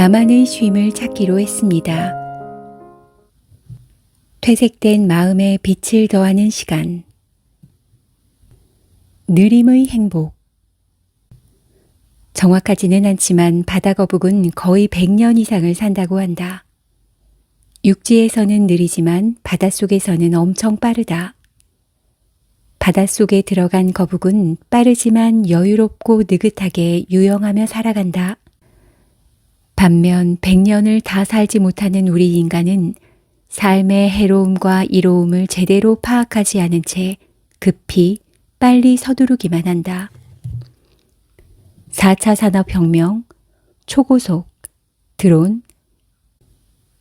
나만의 쉼을 찾기로 했습니다. 퇴색된 마음에 빛을 더하는 시간. 느림의 행복. 정확하지는 않지만 바다 거북은 거의 100년 이상을 산다고 한다. 육지에서는 느리지만 바닷속에서는 엄청 빠르다. 바닷속에 들어간 거북은 빠르지만 여유롭고 느긋하게 유영하며 살아간다. 반면 100년을 다 살지 못하는 우리 인간은 삶의 해로움과 이로움을 제대로 파악하지 않은 채 급히 빨리 서두르기만 한다. 4차 산업혁명, 초고속, 드론,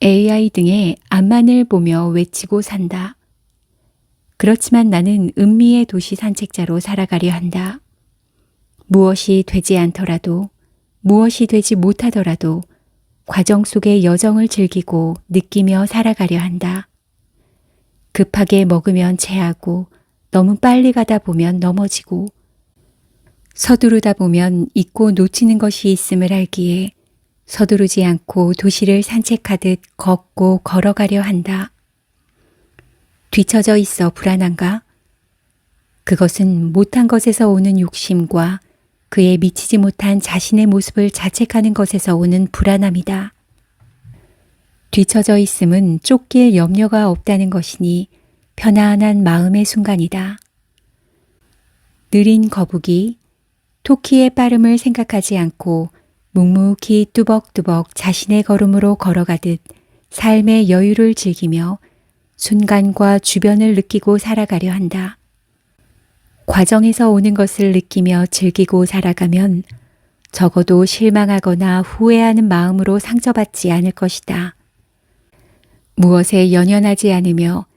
AI 등의 앞만을 보며 외치고 산다. 그렇지만 나는 은미의 도시 산책자로 살아가려 한다. 무엇이 되지 않더라도, 무엇이 되지 못하더라도 과정 속의 여정을 즐기고 느끼며 살아가려 한다. 급하게 먹으면 체하고, 너무 빨리 가다 보면 넘어지고, 서두르다 보면 잊고 놓치는 것이 있음을 알기에 서두르지 않고 도시를 산책하듯 걷고 걸어가려 한다. 뒤처져 있어 불안한가? 그것은 못한 것에서 오는 욕심과 그에 미치지 못한 자신의 모습을 자책하는 것에서 오는 불안함이다. 뒤처져 있음은 쫓길 염려가 없다는 것이니 편안한 마음의 순간이다. 느린 거북이 토끼의 빠름을 생각하지 않고 묵묵히 뚜벅뚜벅 자신의 걸음으로 걸어가듯 삶의 여유를 즐기며 순간과 주변을 느끼고 살아가려 한다. 과정에서 오는 것을 느끼며 즐기고 살아가면 적어도 실망하거나 후회하는 마음으로 상처받지 않을 것이다. 무엇에 연연하지 않으며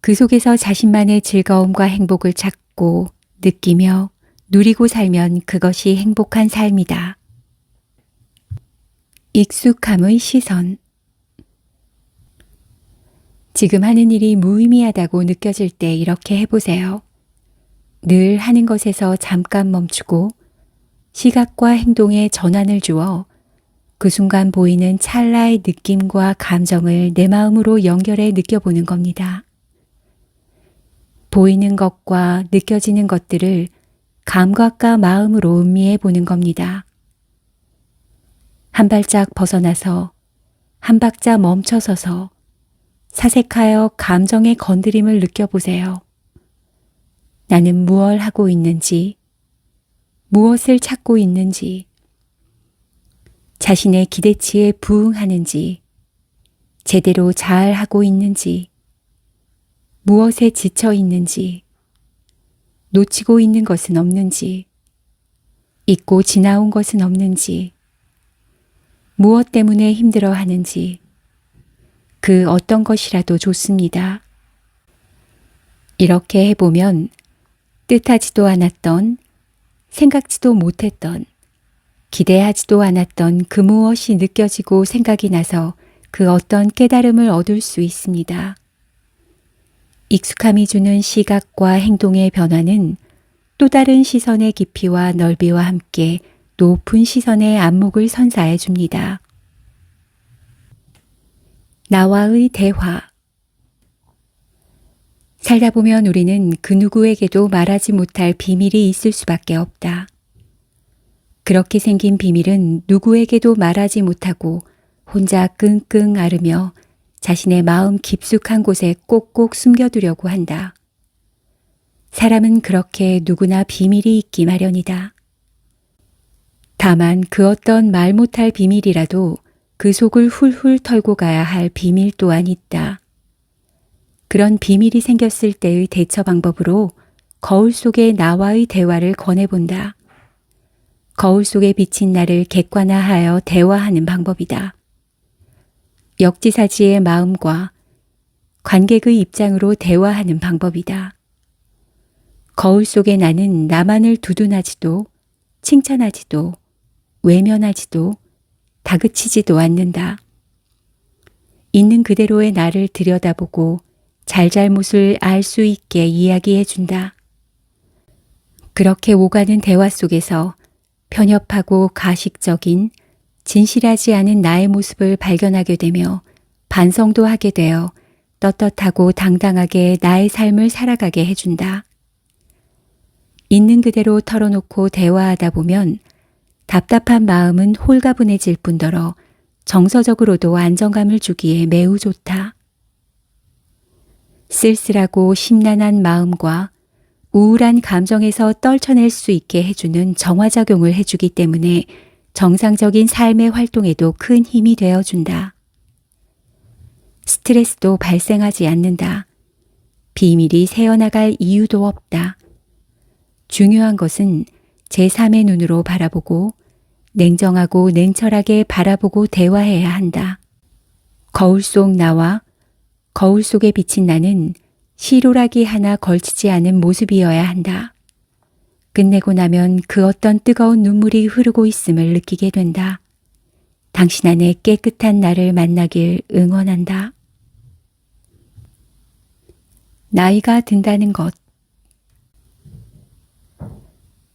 그 속에서 자신만의 즐거움과 행복을 찾고 느끼며 누리고 살면 그것이 행복한 삶이다. 익숙함의 시선 지금 하는 일이 무의미하다고 느껴질 때 이렇게 해보세요. 늘 하는 것에서 잠깐 멈추고 시각과 행동에 전환을 주어 그 순간 보이는 찰나의 느낌과 감정을 내 마음으로 연결해 느껴보는 겁니다. 보이는 것과 느껴지는 것들을 감각과 마음으로 음미해 보는 겁니다. 한 발짝 벗어나서 한 박자 멈춰서서 사색하여 감정의 건드림을 느껴보세요. 나는 무얼 하고 있는지, 무엇을 찾고 있는지, 자신의 기대치에 부응하는지, 제대로 잘 하고 있는지, 무엇에 지쳐 있는지, 놓치고 있는 것은 없는지, 잊고 지나온 것은 없는지, 무엇 때문에 힘들어 하는지, 그 어떤 것이라도 좋습니다. 이렇게 해보면 뜻하지도 않았던, 생각지도 못했던, 기대하지도 않았던 그 무엇이 느껴지고 생각이 나서 그 어떤 깨달음을 얻을 수 있습니다. 익숙함이 주는 시각과 행동의 변화는 또 다른 시선의 깊이와 넓이와 함께 높은 시선의 안목을 선사해 줍니다. 나와의 대화 살다 보면 우리는 그 누구에게도 말하지 못할 비밀이 있을 수밖에 없다. 그렇게 생긴 비밀은 누구에게도 말하지 못하고 혼자 끙끙 앓으며 자신의 마음 깊숙한 곳에 꼭꼭 숨겨두려고 한다. 사람은 그렇게 누구나 비밀이 있기 마련이다. 다만 그 어떤 말 못할 비밀이라도 그 속을 훌훌 털고 가야 할 비밀 또한 있다. 그런 비밀이 생겼을 때의 대처 방법으로 거울 속에 나와의 대화를 권해본다. 거울 속에 비친 나를 객관화하여 대화하는 방법이다. 역지사지의 마음과 관객의 입장으로 대화하는 방법이다. 거울 속에 나는 나만을 두둔하지도 칭찬하지도 외면하지도 다그치지도 않는다. 있는 그대로의 나를 들여다보고 잘잘못을 알 수 있게 이야기해 준다. 그렇게 오가는 대화 속에서 편협하고 가식적인 진실하지 않은 나의 모습을 발견하게 되며 반성도 하게 되어 떳떳하고 당당하게 나의 삶을 살아가게 해준다. 있는 그대로 털어놓고 대화하다 보면 답답한 마음은 홀가분해질 뿐더러 정서적으로도 안정감을 주기에 매우 좋다. 쓸쓸하고 심란한 마음과 우울한 감정에서 떨쳐낼 수 있게 해주는 정화작용을 해주기 때문에 정상적인 삶의 활동에도 큰 힘이 되어준다. 스트레스도 발생하지 않는다. 비밀이 새어나갈 이유도 없다. 중요한 것은 제3의 눈으로 바라보고 냉정하고 냉철하게 바라보고 대화해야 한다. 거울 속 나와 거울 속에 비친 나는 시로라기 하나 걸치지 않은 모습이어야 한다. 끝내고 나면 그 어떤 뜨거운 눈물이 흐르고 있음을 느끼게 된다. 당신 안에 깨끗한 나를 만나길 응원한다. 나이가 든다는 것.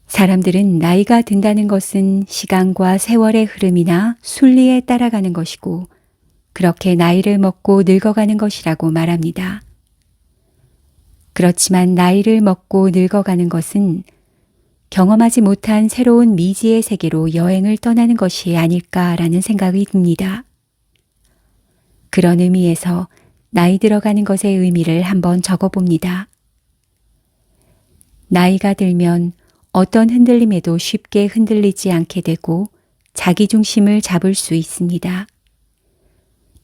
사람들은 나이가 든다는 것은 시간과 세월의 흐름이나 순리에 따라가는 것이고, 그렇게 나이를 먹고 늙어가는 것이라고 말합니다. 그렇지만 나이를 먹고 늙어가는 것은 경험하지 못한 새로운 미지의 세계로 여행을 떠나는 것이 아닐까라는 생각이 듭니다. 그런 의미에서 나이 들어가는 것의 의미를 한번 적어봅니다. 나이가 들면 어떤 흔들림에도 쉽게 흔들리지 않게 되고 자기 중심을 잡을 수 있습니다.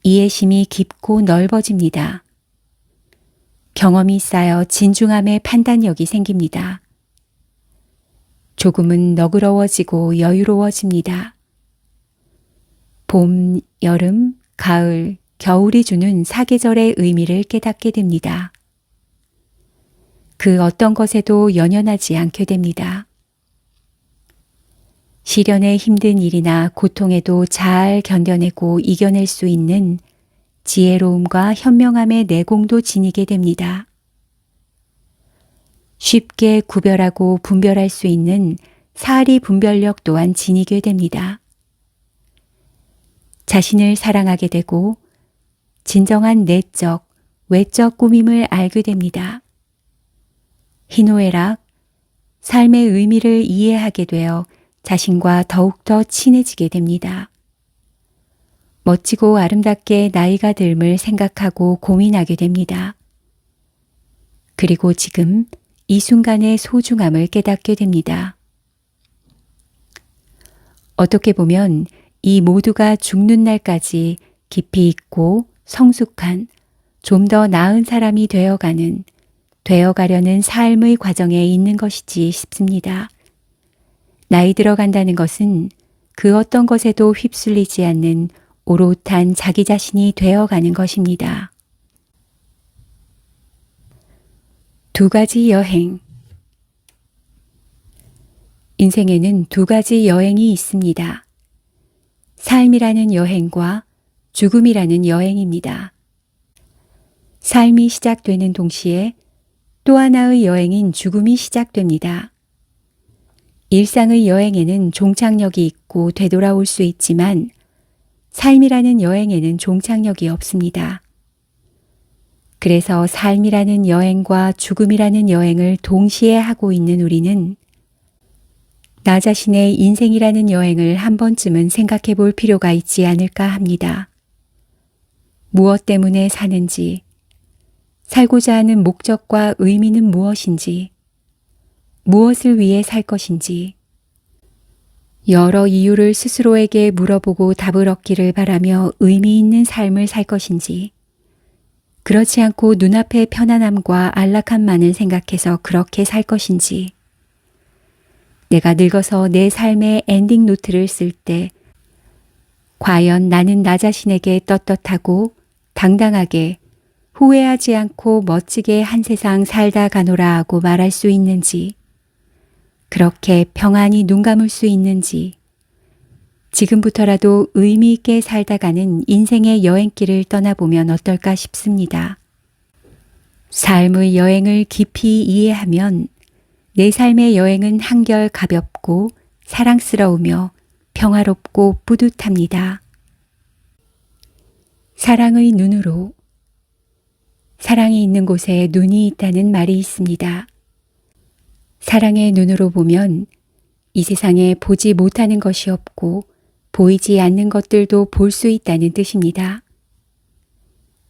이해심이 깊고 넓어집니다. 경험이 쌓여 진중함의 판단력이 생깁니다. 조금은 너그러워지고 여유로워집니다. 봄, 여름, 가을, 겨울이 주는 사계절의 의미를 깨닫게 됩니다. 그 어떤 것에도 연연하지 않게 됩니다. 시련의 힘든 일이나 고통에도 잘 견뎌내고 이겨낼 수 있는 지혜로움과 현명함의 내공도 지니게 됩니다. 쉽게 구별하고 분별할 수 있는 사리 분별력 또한 지니게 됩니다. 자신을 사랑하게 되고 진정한 내적, 외적 꾸밈을 알게 됩니다. 희노애락, 삶의 의미를 이해하게 되어 자신과 더욱더 친해지게 됩니다. 멋지고 아름답게 나이가 듦을 생각하고 고민하게 됩니다. 그리고 지금 이 순간의 소중함을 깨닫게 됩니다. 어떻게 보면 이 모두가 죽는 날까지 깊이 있고 성숙한 좀 더 나은 사람이 되어가는 되어가려는 삶의 과정에 있는 것이지 싶습니다. 나이 들어간다는 것은 그 어떤 것에도 휩쓸리지 않는 오롯한 자기 자신이 되어가는 것입니다. 두 가지 여행. 인생에는 두 가지 여행이 있습니다. 삶이라는 여행과 죽음이라는 여행입니다. 삶이 시작되는 동시에 또 하나의 여행인 죽음이 시작됩니다. 일상의 여행에는 종착역이 있고 되돌아올 수 있지만 삶이라는 여행에는 종착역이 없습니다. 그래서 삶이라는 여행과 죽음이라는 여행을 동시에 하고 있는 우리는 나 자신의 인생이라는 여행을 한 번쯤은 생각해 볼 필요가 있지 않을까 합니다. 무엇 때문에 사는지, 살고자 하는 목적과 의미는 무엇인지, 무엇을 위해 살 것인지, 여러 이유를 스스로에게 물어보고 답을 얻기를 바라며 의미 있는 삶을 살 것인지, 그렇지 않고 눈앞의 편안함과 안락함만을 생각해서 그렇게 살 것인지, 내가 늙어서 내 삶의 엔딩 노트를 쓸 때, 과연 나는 나 자신에게 떳떳하고 당당하게 후회하지 않고 멋지게 한 세상 살다 가노라 하고 말할 수 있는지, 그렇게 평안히 눈 감을 수 있는지, 지금부터라도 의미 있게 살다가는 인생의 여행길을 떠나보면 어떨까 싶습니다. 삶의 여행을 깊이 이해하면 내 삶의 여행은 한결 가볍고 사랑스러우며 평화롭고 뿌듯합니다. 사랑의 눈으로 사랑이 있는 곳에 눈이 있다는 말이 있습니다. 사랑의 눈으로 보면 이 세상에 보지 못하는 것이 없고 보이지 않는 것들도 볼 수 있다는 뜻입니다.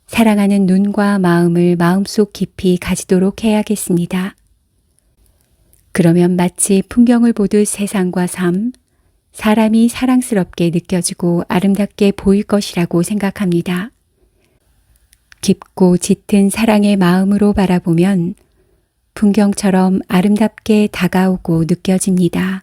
사랑하는 눈과 마음을 마음속 깊이 가지도록 해야겠습니다. 그러면 마치 풍경을 보듯 세상과 삶, 사람이 사랑스럽게 느껴지고 아름답게 보일 것이라고 생각합니다. 깊고 짙은 사랑의 마음으로 바라보면 풍경처럼 아름답게 다가오고 느껴집니다.